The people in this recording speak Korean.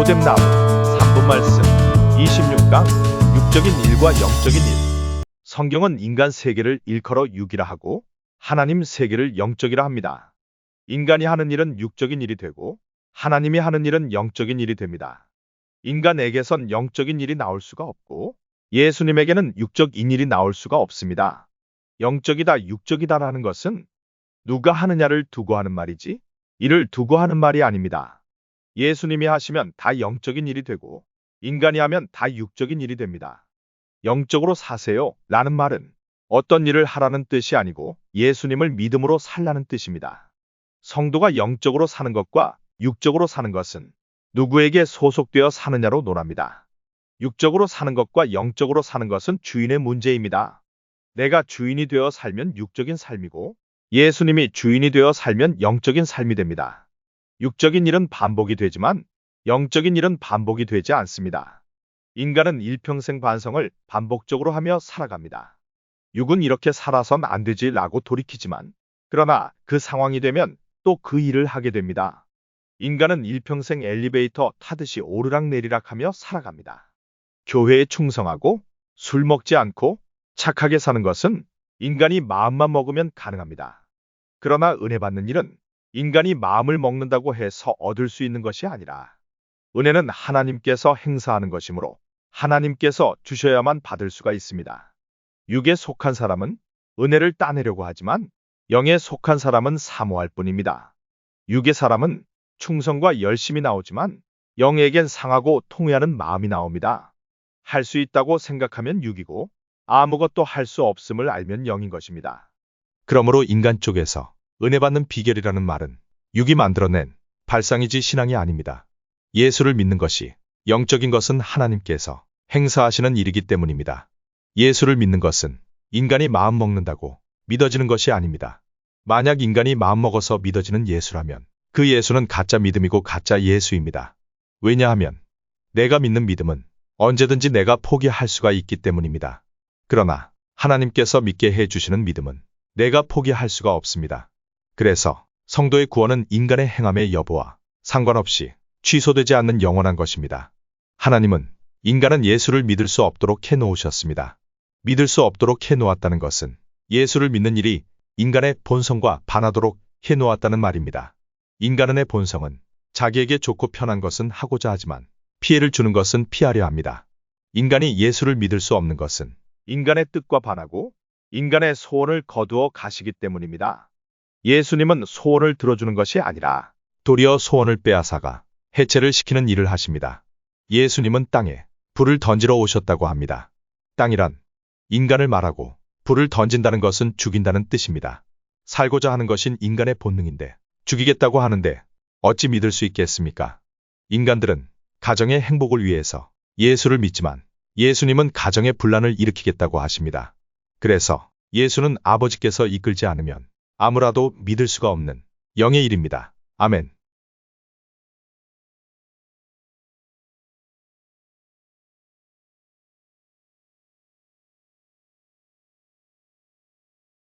로뎀나무 3분 말씀 26강 육적인 일과 영적인 일 성경은 인간 세계를 일컬어 육이라 하고 하나님 세계를 영적이라 합니다. 인간이 하는 일은 육적인 일이 되고 하나님이 하는 일은 영적인 일이 됩니다. 인간에게선 영적인 일이 나올 수가 없고 예수님에게는 육적인 일이 나올 수가 없습니다. 영적이다 육적이다라는 것은 누가 하느냐를 두고 하는 말이지 이를 두고 하는 말이 아닙니다. 예수님이 하시면 다 영적인 일이 되고 인간이 하면 다 육적인 일이 됩니다. 영적으로 사세요 라는 말은 어떤 일을 하라는 뜻이 아니고 예수님을 믿음으로 살라는 뜻입니다. 성도가 영적으로 사는 것과 육적으로 사는 것은 누구에게 소속되어 사느냐로 논합니다. 육적으로 사는 것과 영적으로 사는 것은 주인의 문제입니다. 내가 주인이 되어 살면 육적인 삶이고 예수님이 주인이 되어 살면 영적인 삶이 됩니다. 육적인 일은 반복이 되지만 영적인 일은 반복이 되지 않습니다. 인간은 일평생 반성을 반복적으로 하며 살아갑니다. 육은 이렇게 살아선 안 되지 라고 돌이키지만 그러나 그 상황이 되면 또 그 일을 하게 됩니다. 인간은 일평생 엘리베이터 타듯이 오르락내리락 하며 살아갑니다. 교회에 충성하고 술 먹지 않고 착하게 사는 것은 인간이 마음만 먹으면 가능합니다. 그러나 은혜 받는 일은 인간이 마음을 먹는다고 해서 얻을 수 있는 것이 아니라 은혜는 하나님께서 행사하는 것이므로 하나님께서 주셔야만 받을 수가 있습니다. 육에 속한 사람은 은혜를 따내려고 하지만 영에 속한 사람은 사모할 뿐입니다. 육의 사람은 충성과 열심이 나오지만 영에겐 상하고 통회하는 마음이 나옵니다. 할 수 있다고 생각하면 육이고 아무것도 할 수 없음을 알면 영인 것입니다. 그러므로 인간 쪽에서 은혜 받는 비결이라는 말은 육이 만들어낸 발상이지 신앙이 아닙니다. 예수를 믿는 것이 영적인 것은 하나님께서 행사하시는 일이기 때문입니다. 예수를 믿는 것은 인간이 마음 먹는다고 믿어지는 것이 아닙니다. 만약 인간이 마음 먹어서 믿어지는 예수라면 그 예수는 가짜 믿음이고 가짜 예수입니다. 왜냐하면 내가 믿는 믿음은 언제든지 내가 포기할 수가 있기 때문입니다. 그러나 하나님께서 믿게 해주시는 믿음은 내가 포기할 수가 없습니다. 그래서 성도의 구원은 인간의 행함의 여부와 상관없이 취소되지 않는 영원한 것입니다. 하나님은 인간은 예수를 믿을 수 없도록 해놓으셨습니다. 믿을 수 없도록 해놓았다는 것은 예수를 믿는 일이 인간의 본성과 반하도록 해놓았다는 말입니다. 인간의 본성은 자기에게 좋고 편한 것은 하고자 하지만 피해를 주는 것은 피하려 합니다. 인간이 예수를 믿을 수 없는 것은 인간의 뜻과 반하고 인간의 소원을 거두어 가시기 때문입니다. 예수님은 소원을 들어주는 것이 아니라 도리어 소원을 빼앗아가 해체를 시키는 일을 하십니다. 예수님은 땅에 불을 던지러 오셨다고 합니다. 땅이란 인간을 말하고 불을 던진다는 것은 죽인다는 뜻입니다. 살고자 하는 것인 인간의 본능인데 죽이겠다고 하는데 어찌 믿을 수 있겠습니까? 인간들은 가정의 행복을 위해서 예수를 믿지만 예수님은 가정의 분란을 일으키겠다고 하십니다. 그래서 예수는 아버지께서 이끌지 않으면 아무라도 믿을 수가 없는 영의 일입니다. 아멘.